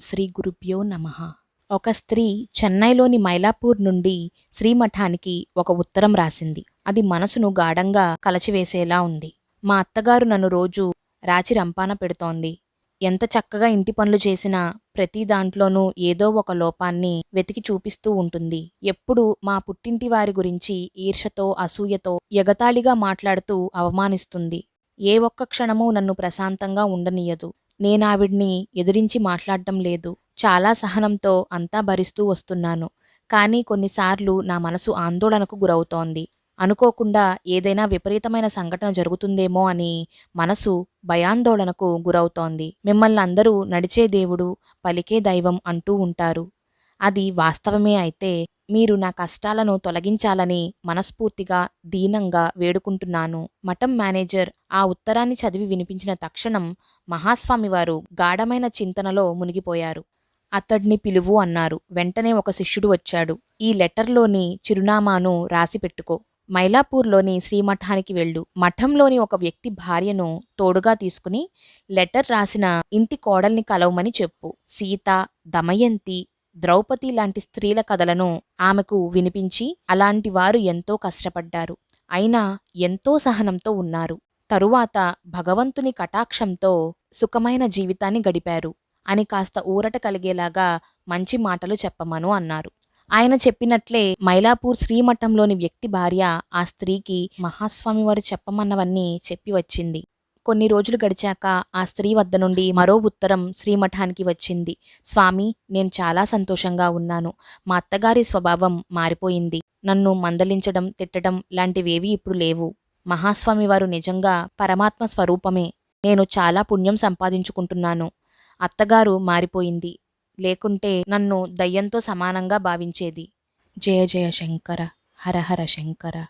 శ్రీ గురుభ్యో నమ. ఒక స్త్రీ చెన్నైలోని మైలాపూర్ నుండి శ్రీమఠానికి ఒక ఉత్తరం రాసింది. అది మనసును గాఢంగా కలచివేసేలా ఉంది. మా అత్తగారు నన్ను రోజు రాచి రంపాన పెడుతోంది. ఎంత చక్కగా ఇంటి పనులు చేసినా ప్రతి దాంట్లోనూ ఏదో ఒక లోపాన్ని వెతికి చూపిస్తూ ఉంటుంది. ఎప్పుడు మా పుట్టింటి వారి గురించి ఈర్షతో అసూయతో ఎగతాళిగా మాట్లాడుతూ అవమానిస్తుంది. ఏ ఒక్క క్షణమూ నన్ను ప్రశాంతంగా ఉండనీయదు. నేనావిడ్ని ఎదిరించి మాట్లాడటం లేదు. చాలా సహనంతో అంతా భరిస్తూ వస్తున్నాను. కానీ కొన్నిసార్లు నా మనసు ఆందోళనకు గురవుతోంది. అనుకోకుండా ఏదైనా విపరీతమైన సంఘటన జరుగుతుందేమో అని మనసు భయాందోళనకు గురవుతోంది. మిమ్మల్ని అందరూ నడిచే దేవుడు పలికే దైవం అంటూ ఉంటారు. అది వాస్తవమే అయితే మీరు నా కష్టాలను తొలగించాలని మనస్ఫూర్తిగా దీనంగా వేడుకుంటున్నాను. మఠం మేనేజర్ ఆ ఉత్తరాన్ని చదివి వినిపించిన తక్షణం మహాస్వామివారు గాఢమైన చింతనలో మునిగిపోయారు. అతడిని పిలువు అన్నారు. వెంటనే ఒక శిష్యుడు వచ్చాడు. ఈ లెటర్లోని చిరునామాను రాసి పెట్టుకో. మైలాపూర్లోని శ్రీమఠానికి వెళ్ళు. మఠంలోని ఒక వ్యక్తి భార్యను తోడుగా తీసుకుని లెటర్ రాసిన ఇంటి కోడల్ని కలవమని చెప్పు. సీత దమయంతి ద్రౌపది లాంటి స్త్రీల కథలను ఆమెకు వినిపించి అలాంటి వారు ఎంతో కష్టపడ్డారు. అయినా ఎంతో సహనంతో ఉన్నారు. తరువాత భగవంతుని కటాక్షంతో సుఖమైన జీవితాన్ని గడిపారు. అని కాస్త ఊరట కలిగేలాగా మంచి మాటలు చెప్పమను అన్నారు. ఆయన చెప్పినట్లే మైలాపూర్ శ్రీమఠంలోని వ్యక్తి భార్య ఆ స్త్రీకి మహాస్వామి వారు చెప్పమన్నవన్నీ చెప్పి వచ్చింది. కొన్ని రోజులు గడిచాక ఆ స్త్రీ వద్ద నుండి మరో ఉత్తరం శ్రీమఠానికి వచ్చింది. స్వామి నేను చాలా సంతోషంగా ఉన్నాను. మా అత్తగారి స్వభావం మారిపోయింది. నన్ను మందలించడం తిట్టడం లాంటివేవీ ఇప్పుడు లేవు. మహాస్వామి వారు నిజంగా పరమాత్మ స్వరూపమే. నేను చాలా పుణ్యం సంపాదించుకుంటున్నాను. అత్తగారు మారిపోయింది. లేకుంటే నన్ను దయ్యంతో సమానంగా భావించేది. జయ జయ శంకర హర హర శంకర.